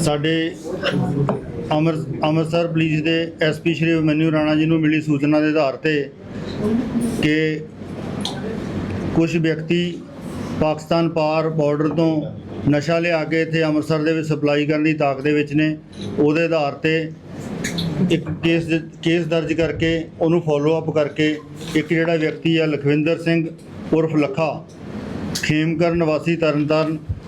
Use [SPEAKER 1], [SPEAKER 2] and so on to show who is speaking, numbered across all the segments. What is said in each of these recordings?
[SPEAKER 1] ਸਾਡੇ ਅੰਮ੍ਰਿਤ ਅੰਮ੍ਰਿਤਸਰ ਪੁਲਿਸ ਦੇ ਐਸਪੀ ਸ਼੍ਰੀ ਮਨੂ ਰਾਣਾ ਜੀ ਨੂੰ ਮਿਲੀ ਸੂਚਨਾ ਦੇ ਆਧਾਰ ਤੇ ਕਿ ਕੁਝ ਵਿਅਕਤੀ ਪਾਕਿਸਤਾਨ ਪਾਰ ਬਾਰਡਰ ਤੋਂ ਨਸ਼ਾ ਲਿਆ ਕੇ ਇੱਥੇ ਅੰਮ੍ਰਿਤਸਰ ਦੇ ਵਿੱਚ ਸਪਲਾਈ ਕਰਨ ਦੀ ਤਾਕ ਦੇ ਵਿੱਚ ਨੇ। ਉਹਦੇ ਆਧਾਰ ਤੇ ਇੱਕ ਕੇਸ ਕੇਸ ਦਰਜ ਕਰਕੇ ਉਹਨੂੰ ਫੋਲੋ ਅਪ ਕਰਕੇ ਇੱਕ ਜਿਹੜਾ ਵਿਅਕਤੀ ਆ ਲਖਵਿੰਦਰ ਸਿੰਘ ਉਰਫ ਲੱਖਾ ਖੇਮਕਰਨ ਵਾਸੀ ਤਰਨਤਾਰਨ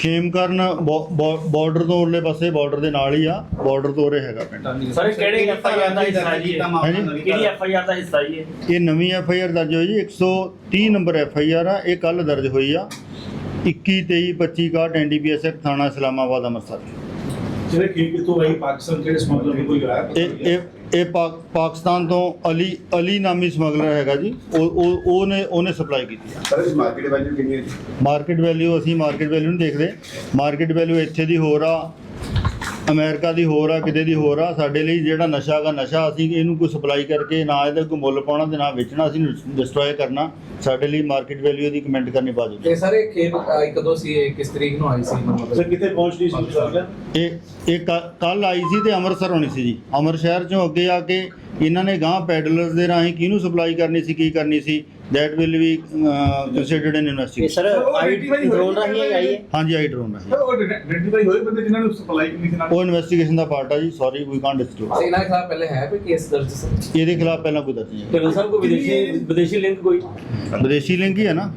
[SPEAKER 1] ਖੇਮਕਰਨ ਬਾਰਡਰ ਤੋਂ ਉਰਲੇ ਪਾਸੇ ਬਾਰਡਰ ਦੇ ਨਾਲ ਹੀ ਆ ਬਾਰਡਰ ਤੋਂ ਉਰੇ ਹੈਗਾ ਪਿੰਡ।
[SPEAKER 2] ਸਰ ਕਿਹੜੇ ਐਫ ਆਈ ਆਰ ਦਾ ਹਿੱਸਾ ਜੀ। ਕਿਹੜੀ ਐਫ ਆਈ ਆਰ ਦਾ ਹਿੱਸਾ ਜੀ ਇਹ?
[SPEAKER 1] ਇਹ ਨਵੀਂ ਐਫ ਆਈ ਆਰ ਦਰਜ ਹੋਈ ਜੀ 130 ਨੰਬਰ ਐਫ ਆਈ ਆਰ ਆ ਇਹ ਕੱਲ ਦਰਜ ਹੋਈ ਆ। 21 23 25 ਕਾ ਐਨਡੀਪੀਐਸ ਐਕਟ ਥਾਣਾ ਇਸਲਾਮਾਬਾਦ ਅੰਮ੍ਰਿਤਸਰ।
[SPEAKER 3] ਜਿਹੜੇ ਕੀ ਕਿਤੋਂ ਆਈ ਪਾਕਿਸਤਾਨ ਕਿਹੜੇ ਸਮਗਲਰ ਨੇ ਕੋਈ ਆਇਆ
[SPEAKER 1] ਇਹ ਇਹ ਇਹ ਪਾਕ- ਪਾਕਿਸਤਾਨ ਤੋਂ ਅਲੀ ਅਲੀ ਨਾਮੀ ਸਮਗਲਰ ਹੈਗਾ ਜੀ। ਉਹ ਉਹ ਉਹਨੇ ਉਹਨੇ ਸਪਲਾਈ ਕੀਤੀ
[SPEAKER 4] ਸਰ ਇਸ ਮਾਰਕੀਟ ਵੈਲਿਊ ਕਿੰਨੀ ਹੈ ਜੀ?
[SPEAKER 1] ਮਾਰਕੀਟ ਵੈਲਿਊ ਅਸੀਂ ਮਾਰਕੀਟ ਵੈਲਿਊ ਨਹੀਂ ਦੇਖਦੇ ਮਾਰਕੀਟ ਵੈਲਿਊ ਇੱਥੇ ਦੀ ਹੋਰ ਆ। ਅਮਰੀਕਾ ਦੀ ਹੋਰ ਆ ਕਿਤੇ ਦੀ ਹੋਰ ਆ ਸਾਡੇ ਲਈ ਜਿਹੜਾ ਨਸ਼ਾ ਹੈਗਾ ਨਸ਼ਾ ਅਸੀਂ ਇਹਨੂੰ ਕੋਈ ਸਪਲਾਈ ਕਰਕੇ ਨਾ ਇਹਦਾ ਕੋਈ ਮੁੱਲ ਪਾਉਣਾ ਤੇ ਨਾ ਵੇਚਣਾ ਅਸੀਂ ਡਿਸਟਰੋਏ ਕਰਨਾ ਸਾਡੇ ਲਈ ਮਾਰਕੀਟ ਵੈਲਿਊ ਦੀ ਕਮੈਂਟ ਕਰਨੀ ਬਾਜੂ
[SPEAKER 5] ਇਹ ਸਾਰੇ ਖੇਪ ਅਹ, ਕਦੋਂ ਸੀ ਇਹ ਕਿਸ ਤਰੀਕ ਨੂੰ ਆਈ ਸੀ?
[SPEAKER 3] ਸਰ ਕਿਤੇ ਪਹੁੰਚਦੀ ਸੀ ਸਰ
[SPEAKER 1] ਇਹ ਇਹ ਕੱਲ ਆਈ ਸੀ ਤੇ ਅੰਮ੍ਰਿਤਸਰ ਹੋਣੀ ਸੀ ਜੀ। ਅੰਮ੍ਰਿਤ ਸ਼ਹਿਰ ਚੋਂ ਅੱਗੇ ਆ ਕੇ ਇਹਨਾਂ ਨੇ ਗਾਂ ਪੈਡਲਰਸ ਦੇ ਰਾਹੀਂ ਕਿਹਨੂੰ ਸਪਲਾਈ ਕਰਨੀ ਸੀ ਕੀ ਕਰਨੀ ਸੀ? That will be considered in
[SPEAKER 6] ਇਹ
[SPEAKER 1] ਇਨਵੈਸਟੀਗੇਸ਼ਨ
[SPEAKER 6] ਸਰ ਆਈ ਡਰੋਨ ਰਾਹੀਂ ਆਈ ਹੈ?
[SPEAKER 1] ਹਾਂਜੀ ਆਈ ਡਰੋਨ ਰਾਹੀਂ।
[SPEAKER 3] ਉਹ ਆਈਡੈਂਟੀਫਾਈ ਹੋਏ ਬੰਦੇ ਜਿਨ੍ਹਾਂ ਨੂੰ ਸਪਲਾਈ ਕਿੰਨੀ ਸੀ? ਨਾਲ
[SPEAKER 1] ਉਹ ਇਨਵੈਸਟੀਗੇਸ਼ਨ ਦਾ ਪਾਰਟ ਆ ਜੀ ਸੌਰੀ ਵੀ ਕਾਂਟ ਡਿਸਕਲੋਜ਼
[SPEAKER 5] ਇਹਨਾਂ ਦੇ ਖਿਲਾਫ ਪਹਿਲੇ ਹੈ ਕੋਈ ਕੇਸ ਦਰਜ ਸੀ
[SPEAKER 1] ਇਹਦੇ ਖਿਲਾਫ ਪਹਿਲਾਂ ਕੋਈ ਦਰਜ ਨਹੀਂ ਹੈ।
[SPEAKER 2] ਸਾਹਿਬ ਕੋਈ ਵਿਦੇਸ਼ੀ ਵਿਦੇਸ਼ੀ ਲਿੰਕ ਕੋਈ?
[SPEAKER 1] ਵਿਦੇਸ਼ੀ ਲਿੰਕ ਹੀ ਹੈ ਨਾ।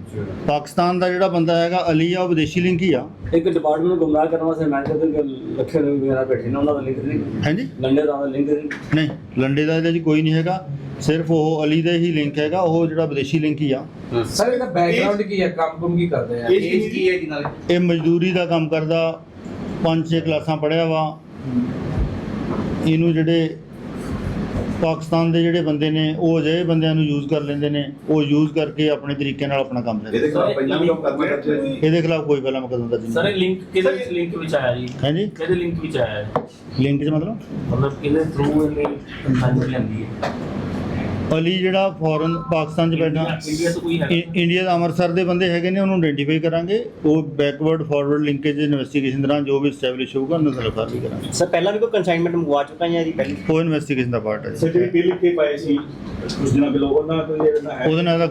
[SPEAKER 1] ਪਾਕਿਸਤਾਨ ਦਾ ਜਿਹੜਾ ਬੰਦਾ ਹੈਗਾ ਅਲੀ ਆ ਉਹ ਵਿਦੇਸ਼ੀ ਲਿੰਕ ਹੀ ਆ।
[SPEAKER 2] ਇੱਕ ਡਿਪਾਰਟਮੈਂਟ ਨੂੰ ਗੁੰਮਰਾਹ ਕਰਨ ਵਾਸਤੇ ਅਮਰੀਕਾ ਦੇ ਲੱਖੇ ਲੋਕ ਵਗੈਰਾ ਬੈਠੇ ਨੇ ਉਹਨਾਂ ਦਾ ਲਿੰਕ ਨਹੀਂ।
[SPEAKER 1] ਹਾਂਜੀ?
[SPEAKER 2] ਲੰਡੇ ਦਾ ਲਿੰਕ ਨਹੀਂ
[SPEAKER 1] ਨਹੀਂ ਲੰਡੇ ਦਾ ਇਹਦੇ 'ਚ ਕੋਈ ਨਹੀਂ ਹੈਗਾ। ਸਿਰਫ ਉਹ ਅਲੀ ਦਾ ਹੀ ਲਿੰਕ ਹੈਗਾ ਉਹ ਜਿਹੜਾ ਵਿਦੇਸ਼ੀ ਲਿੰਕ ਹੀ ਆ।
[SPEAKER 5] ਸਰ ਇਹਦਾ ਬੈਕਗ੍ਰਾਉਂਡ ਕੀ ਹੈ ਕੰਮ ਕੁਮ ਕੀ ਕਰਦੇ ਆ?
[SPEAKER 3] ਏਜ ਕੀ
[SPEAKER 5] ਹੈ ਜੀ ਨਾਲ?
[SPEAKER 1] ਇਹ ਮਜ਼ਦੂਰੀ ਦਾ ਕੰਮ ਕਰਦਾ ਪੰਜ ਛੇ ਕਲਾਸਾਂ ਪੜ੍ਹਿਆ ਵਾ। ਇਹਨੂੰ ਜਿਹੜੇ ਪਾਕਿਸਤਾਨ ਦੇ ਜਿਹੜੇ ਬੰਦੇ ਨੇ ਉਹ ਅਜਿਹੇ ਬੰਦਿਆਂ ਨੂੰ ਯੂਜ਼ ਕਰ ਲੈਂਦੇ ਨੇ ਉਹ ਯੂਜ਼ ਕਰਕੇ ਆਪਣੇ ਤਰੀਕੇ ਨਾਲ ਆਪਣਾ ਕੰਮ ਕਰਦੇ
[SPEAKER 4] ਇਹਦੇ ਖਿਲਾਫ ਪਹਿਲਾਂ ਵੀ ਮੁਕੱਦਮਾ ਦਰਜ ਹੈ ਜੀ
[SPEAKER 1] ਇਹਦੇ ਖਿਲਾਫ ਕੋਈ ਪਹਿਲਾਂ ਮੁਕੱਦਮਾ ਦਰਜ
[SPEAKER 2] ਸਰ
[SPEAKER 1] ਨਹੀਂ
[SPEAKER 2] ਇਹ ਲਿੰਕ ਕਿਹਦੇ ਲਿੰਕ ਵਿੱਚ ਆਇਆ ਜੀ?
[SPEAKER 1] ਹਾਂਜੀ
[SPEAKER 2] ਕਿਹਦੇ ਲਿੰਕ ਵਿੱਚ ਆਇਆ ਹੈ
[SPEAKER 1] ਲਿੰਕ 'ਚ ਮਤਲਬ?
[SPEAKER 2] ਮਤਲਬ ਕਿਹਦੇ ਥਰੂ ਇਹਨੇ ਕੰਸਾਈਨ ਲੈਂਦੀ ਹੈ
[SPEAKER 1] ਅਲੀ ਜਿਹੜਾ ਫੋਰਨ ਪਾਕਿਸਤਾਨ 'ਚ ਬੈਠਾ
[SPEAKER 2] ਇੰਡੀਆ ਤੋਂ ਕੋਈ ਹੈ
[SPEAKER 1] ਇ- ਇੰਡੀਆ ਦਾ ਅੰਮ੍ਰਿਤਸਰ ਦੇ ਬੰਦੇ ਹੈਗੇ ਨੇ ਉਹਨੂੰ ਆਇਡੈਂਟੀਫਾਈ ਕਰਾਂਗੇ। ਉਹ ਬੈਕਵਰਡ ਫਾਰਵਰਡ ਲਿੰਕੇਜ ਇਨਵੈਸਟੀਗੇਸ਼ਨ ਦੌਰਾਨ ਜੋ ਵੀ ਸਟੈਬਲਿਸ਼ ਹੋਊਗਾ ਉਹਨਾਂ ਦਾ ਰਿਫਰ ਕਰਾਂਗੇ।
[SPEAKER 6] ਸਰ ਪਹਿਲਾਂ ਵੀ ਕੋਈ ਕਨਸਾਈਨਮੈਂਟ ਮੰਗਵਾ ਚੁੱਕਾ ਹੈ ਜੀ ਪਹਿਲੀ?
[SPEAKER 1] ਉਹ ਇਨਵੈਸਟੀਗੇਸ਼ਨ ਦਾ ਪਾਰਟ ਹੈ
[SPEAKER 3] ਸਰ
[SPEAKER 1] ਜੀ।
[SPEAKER 3] ਜਿਹੜੀ ਬਿੱਲ ਕੇ ਪਾਏ ਸੀ ਕੁਝ ਦਿਨਾਂ ਪਹਿਲਾਂ ਉਹਨਾਂ ਤੋਂ ਜਿਹੜਾ ਹੈ
[SPEAKER 1] ਉਹਦੇ ਨਾਲ ਦਾ